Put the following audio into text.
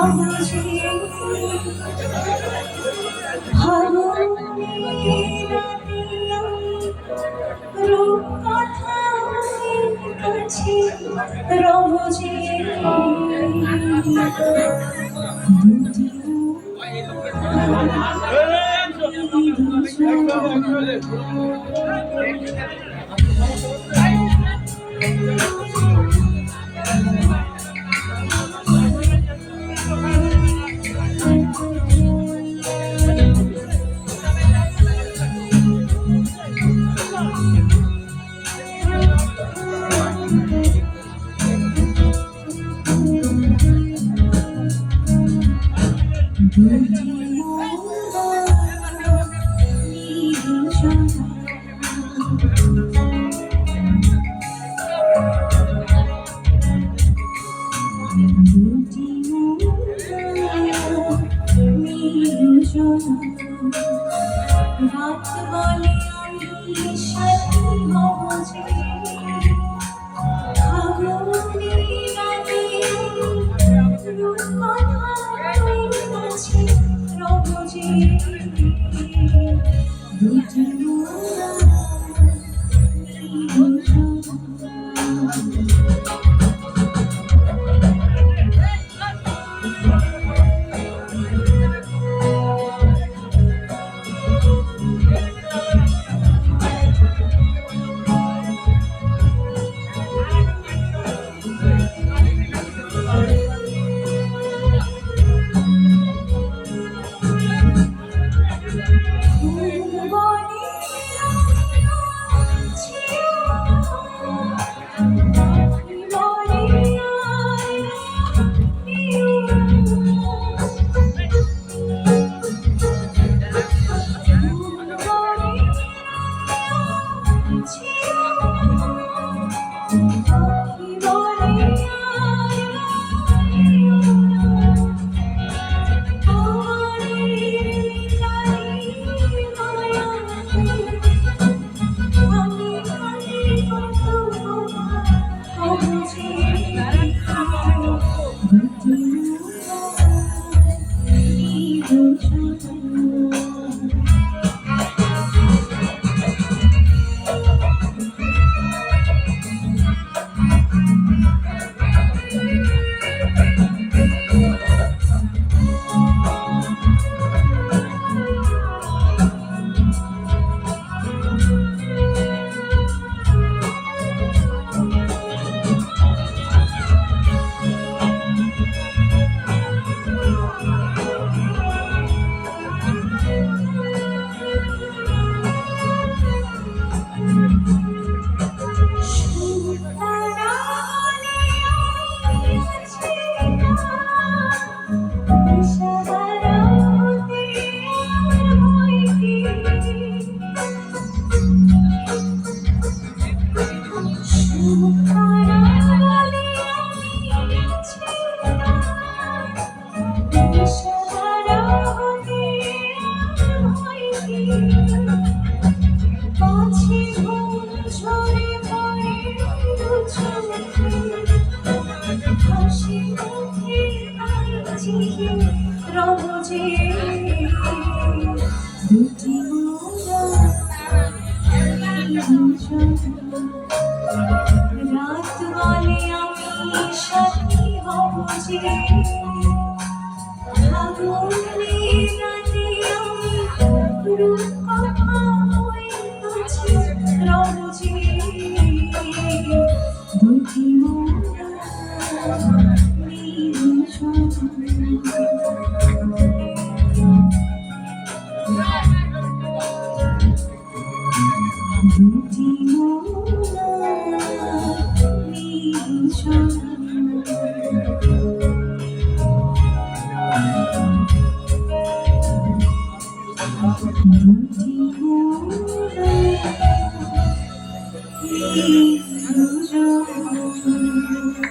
আমি রূপকথার কাছে রব যে দুটি রাত বলে আমি সাথী হব যে Thank you. রবজে দুটি রাত বলে আমি সাথী হব যে 你听不见，你感受不到。